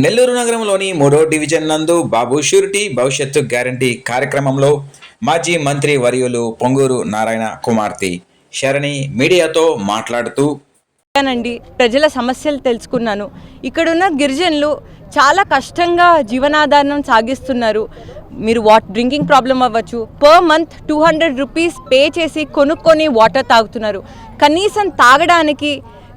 నెల్లూరు నగరంలోని మూడో డివిజన్ నందు బాబు షూరిటీ భవిష్యత్తు గ్యారంటీ కార్యక్రమంలో మాజీ మంత్రి వర్యులు పొంగూరు నారాయణ కుమార్తె శరణి మీడియాతో మాట్లాడుతూ అండి ప్రజల సమస్యలు తెలుసుకున్నాను. ఇక్కడున్న గిరిజనులు చాలా కష్టంగా జీవనాధారం సాగిస్తున్నారు. మీరు వాట్ డ్రింకింగ్ ప్రాబ్లం అవ్వచ్చు. Per month two hundred rupees pay చేసి కొనుక్కొని వాటర్ తాగుతున్నారు. కనీసం తాగడానికి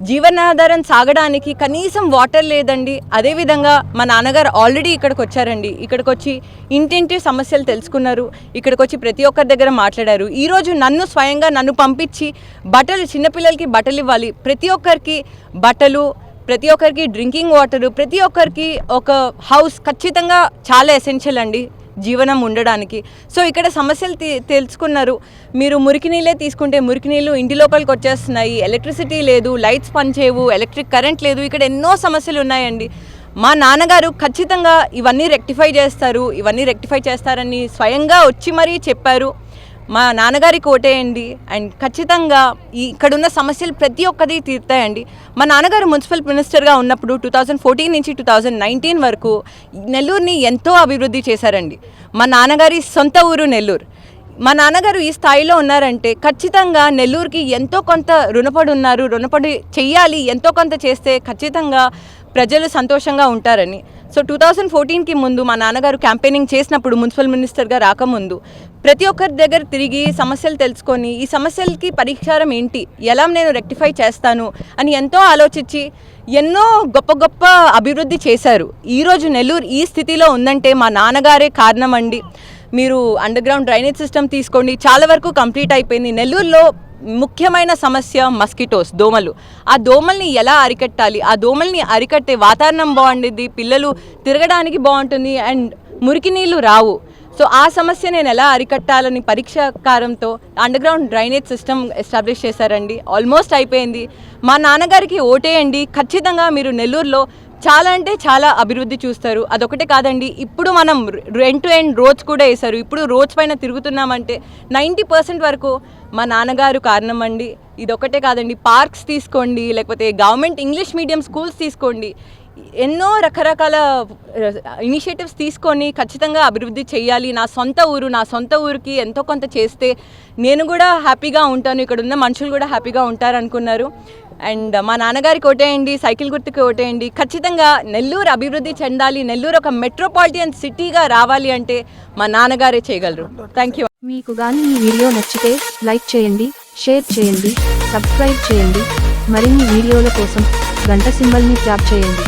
జీవనాధారం సాగడానికి కనీసం వాటర్ లేదండి. అదేవిధంగా మా నాన్నగారు ఆల్రెడీ ఇక్కడికి వచ్చారండి. ఇక్కడికి వచ్చి ఇంటింటి సమస్యలు తెలుసుకున్నారు. ఇక్కడికి వచ్చి ప్రతి ఒక్కరి దగ్గర మాట్లాడారు. ఈరోజు నన్ను స్వయంగా నన్ను పంపించి బట్టలు చిన్నపిల్లలకి బట్టలు ఇవ్వాలి. ప్రతి ఒక్కరికి బట్టలు ప్రతి ఒక్కరికి డ్రింకింగ్ వాటర్ ప్రతి ఒక్కరికి ఒక హౌస్ ఖచ్చితంగా చాలా ఎసెన్షియల్ అండి. జీవనం ఉండడానికి. సో ఇక్కడ సమస్యలు తెలుసుకున్నారు. మీరు మురికి నీళ్ళే తీసుకుంటే మురికి నీళ్ళు ఇంటి లోపలికి వచ్చేస్తున్నాయి. ఎలక్ట్రిసిటీ లేదు లైట్స్ పనిచేయవు ఎలక్ట్రిక్ కరెంట్ లేదు. ఇక్కడ ఎన్నో సమస్యలు ఉన్నాయండి. మా నాన్నగారు ఖచ్చితంగా ఇవన్నీ రెక్టిఫై చేస్తారు. ఇవన్నీ రెక్టిఫై చేస్తారని స్వయంగా వచ్చి మరీ చెప్పారు. మా నాన్నగారికి ఓటేయండి అండ్ ఖచ్చితంగా ఈ ఇక్కడున్న సమస్యలు ప్రతి ఒక్కటి తీరుతాయండి. మా నాన్నగారు మున్సిపల్ మినిస్టర్గా ఉన్నప్పుడు టూ థౌజండ్ ఫోర్టీన్ నుంచి టూ థౌజండ్ నైన్టీన్ వరకు నెల్లూరుని ఎంతో అభివృద్ధి చేశారండి. మా నాన్నగారి సొంత ఊరు నెల్లూరు. మా నాన్నగారు ఈ స్థాయిలో ఉన్నారంటే ఖచ్చితంగా నెల్లూరుకి ఎంతో కొంత రుణపడి ఉన్నారు. రుణపడి చెయ్యాలి. ఎంతో కొంత చేస్తే ఖచ్చితంగా ప్రజలు సంతోషంగా ఉంటారని. సో టూ థౌజండ్ ఫోర్టీన్కి ముందు మా నాన్నగారు క్యాంపెయినింగ్ చేసినప్పుడు మున్సిపల్ మినిస్టర్గా రాకముందు ప్రతి ఒక్కరి దగ్గర తిరిగి సమస్యలు తెలుసుకొని ఈ సమస్యలకి పరిష్కారం ఏంటి? ఎలా నేను రెక్టిఫై చేస్తాను? అని ఎంతో ఆలోచించి ఎన్నో గొప్ప గొప్ప అభివృద్ధి చేశారు. ఈరోజు నెల్లూరు ఈ స్థితిలో ఉందంటే మా నాన్నగారే కారణం అండి మీరు అండర్ గ్రౌండ్ డ్రైనేజ్ సిస్టమ్ తీసుకోండి. చాలా వరకు కంప్లీట్ అయిపోయింది. నెల్లూరులో ముఖ్యమైన సమస్య మస్కిటోస్ దోమలు. ఆ దోమల్ని ఎలా అరికట్టాలి? ఆ దోమల్ని అరికట్టే వాతావరణం బాగుండిద్ది పిల్లలు తిరగడానికి బాగుంటుంది అండ్ మురికి నీళ్ళు రావు. సో ఆ సమస్య నేను ఎలా అరికట్టాలని పరీక్షాకారంతో అండర్గ్రౌండ్ డ్రైనేజ్ సిస్టమ్ ఎస్టాబ్లిష్ చేశారండి. ఆల్మోస్ట్ అయిపోయింది. మా నాన్నగారికి ఓటేయండి. ఖచ్చితంగా మీరు నెల్లూరులో చాలా అంటే చాలా అభివృద్ధి చూస్తారు. అదొకటే కాదండి ఇప్పుడు మనం ఎండ్ టు ఎండ్ రోడ్స్ కూడా వేశారు. ఇప్పుడు రోడ్స్ పైన తిరుగుతున్నామంటే నైంటీ పర్సెంట్ వరకు మా నాన్నగారు కారణం అండి. ఇదొకటే కాదండి పార్క్స్ తీసుకోండి లేకపోతే గవర్నమెంట్ ఇంగ్లీష్ మీడియం స్కూల్స్ తీసుకోండి. ఎన్నో రకరకాల ఇనిషియేటివ్స్ తీసుకొని ఖచ్చితంగా అభివృద్ధి చేయాలి. నా సొంత ఊరు నా సొంత ఊరికి ఎంతో కొంత చేస్తే నేను కూడా హ్యాపీగా ఉంటాను. ఇక్కడ ఉన్న మనుషులు కూడా హ్యాపీగా ఉంటారు అనుకున్నారు అండ్ మా నాన్నగారికి ఓటేయండి సైకిల్ గుర్తుకి ఓటేయండి. ఖచ్చితంగా నెల్లూరు అభివృద్ధి చెందాలి. నెల్లూరు ఒక మెట్రోపాలిటన్ సిటీగా రావాలి అంటే మా నాన్నగారే చేయగలరు. థ్యాంక్ యూ మీకు కానీ ఈ వీడియో నచ్చితే లైక్ చేయండి షేర్ చేయండి సబ్స్క్రైబ్ చేయండి. మరిన్ని వీడియోల కోసం గంట సింబల్ని ట్యాప్ చేయండి.